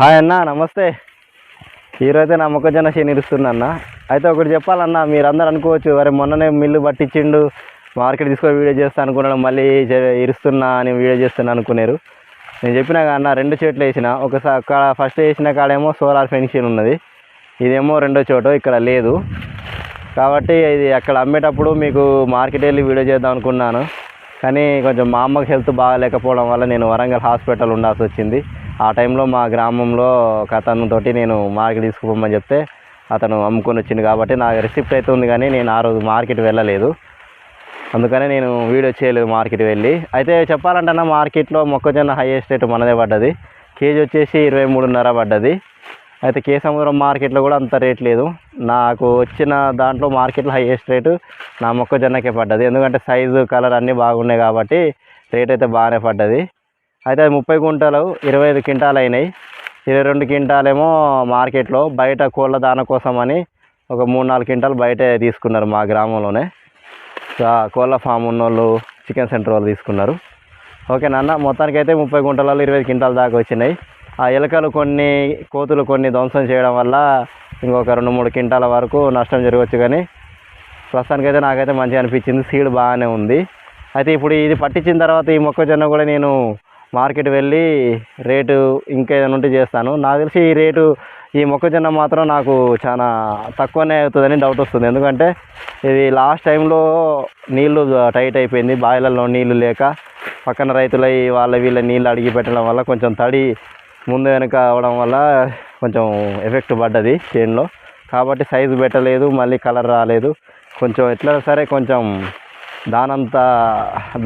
Hi అన్న నమస్తే. ఈరోజైతే నా మొక్కజొన్న చేను ఇరుస్తున్నా అన్న. అయితే ఒకటి చెప్పాలన్న మీరందరూ అనుకోవచ్చు మరి మొన్ననే మిల్లు పట్టించిండు మార్కెట్ తీసుకొని వీడియో చేస్తా అనుకున్నాను మళ్ళీ ఇరుస్తున్నా అని వీడియో చేస్తున్నా అనుకున్నారు నేను చెప్పినా అన్న రెండు చెట్లు వేసిన. ఒకసారి అక్కడ ఫస్ట్ వేసిన కాడేమో సోలార్ ఫెన్షన్ ఉన్నది. ఇదేమో రెండో చోటు ఇక్కడ లేదు. కాబట్టి ఇది అక్కడ అమ్మేటప్పుడు మీకు మార్కెట్ వెళ్ళి వీడియో చేద్దాం అనుకున్నాను. కానీ కొంచెం మా అమ్మకి హెల్త్ బాగాలేకపోవడం వల్ల నేను వరంగల్ హాస్పిటల్ ఉండాల్సి వచ్చింది. ఆ టైంలో మా గ్రామంలో ఒక అతనితోటి నేను మార్కెట్ తీసుకుపోమని చెప్తే అతను అమ్ముకొని వచ్చింది కాబట్టి నాకు రిసిప్ట్ అయితే ఉంది కానీ నేను ఆ రోజు మార్కెట్ వెళ్ళలేదు. అందుకనే నేను వీడియో చేయలేదు మార్కెట్ వెళ్ళి. అయితే చెప్పాలంటే మార్కెట్లో మొక్కజొన్న హైయెస్ట్ రేటు మనదే పడ్డది. కేజీ వచ్చేసి ఇరవై మూడున్నర పడ్డది. అయితే కేసముద్రం మార్కెట్లో కూడా అంత రేట్ లేదు. నాకు వచ్చిన దాంట్లో మార్కెట్లో హైయెస్ట్ రేటు నా మొక్కజొన్నకే పడ్డది. ఎందుకంటే సైజు కలర్ అన్నీ బాగున్నాయి కాబట్టి రేట్ అయితే బాగానే పడ్డది. అయితే అది ముప్పై క్వింటాలు ఇరవై ఐదు క్వింటాలు అయినాయి. ఇరవై రెండు క్వింటాలేమో మార్కెట్లో బయట కోళ్ళ దాన కోసం అని ఒక మూడు నాలుగు క్వింటాలు బయట తీసుకున్నారు మా గ్రామంలోనే. కోళ్ళ ఫామ్ ఉన్నోళ్ళు చికెన్ సెంటర్ వాళ్ళు తీసుకున్నారు. ఓకే నాన్న మొత్తానికి అయితే ముప్పై గుంటలలో ఇరవై క్వింటాల దాకా వచ్చినాయి. ఆ ఎలుకలు కొన్ని కోతులు కొన్ని ధ్వంసం చేయడం వల్ల ఇంకొక రెండు మూడు క్వింటాల వరకు నష్టం జరగవచ్చు కానీ ప్రస్తుతానికైతే నాకైతే మంచిగా అనిపించింది. సీడ్ బాగానే ఉంది. అయితే ఇప్పుడు ఇది పట్టించిన తర్వాత ఈ మొక్కజొన్న కూడా నేను మార్కెట్ వెళ్ళి రేటు ఇంకా ఏదైనా ఉంటే చేస్తాను. నాకు తెలిసి ఈ రేటు ఈ మొక్కజొన్న మాత్రం నాకు చాలా తక్కువనే అవుతుందని డౌట్ వస్తుంది. ఎందుకంటే ఇది లాస్ట్ టైంలో నీళ్ళు టైట్ అయిపోయింది. బాయిలలో నీళ్ళు లేక పక్కన రైతులై వాళ్ళ వీళ్ళ నీళ్ళు అడిగి పెట్టడం వల్ల కొంచెం తడి ముందు వెనుక అవడం వల్ల కొంచెం ఎఫెక్ట్ పడ్డది చేనులో కాబట్టి సైజు పెట్టలేదు మళ్ళీ కలర్ రాలేదు. కొంచెం ఎట్లా సరే కొంచెం దానంత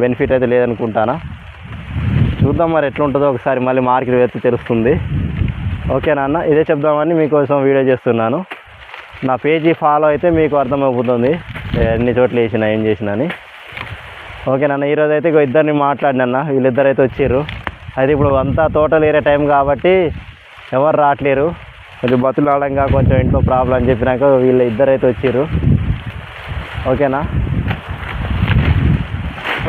బెనిఫిట్ అయితే లేదనుకుంటానా. చూద్దాం మరి ఎట్లుంటుందో ఒకసారి మళ్ళీ మార్కెట్ వెళ్తే తెలుస్తుంది. ఓకే నాన్న ఇదే చెప్దామని మీకోసం వీడియో చేస్తున్నాను. నా పేజీ ఫాలో అయితే మీకు అర్థమైపోతుంది. ఎన్ని చోట్ల వేసిన ఏం చేసిన అని. ఓకే నాన్న ఈరోజు అయితే ఇగో ఇద్దరిని మాట్లాడినన్న వీళ్ళిద్దరు అయితే వచ్చారు. అయితే ఇప్పుడు అంతా తోటలు ఏరే టైం కాబట్టి ఎవరు రావట్లేరు. కొంచెం బతులు రావడంగా కొంచెం ఇంట్లో ప్రాబ్లం అని చెప్పినాక వీళ్ళు ఇద్దరు అయితే వచ్చారు. ఓకేనా?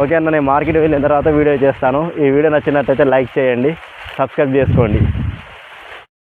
ఓకే అన్న నేను మార్కెట్ వెళ్ళిన తర్వాత వీడియో చేస్తాను. ఈ వీడియో నచ్చినట్టయితే లైక్ చేయండి సబ్స్క్రైబ్ చేసుకోండి.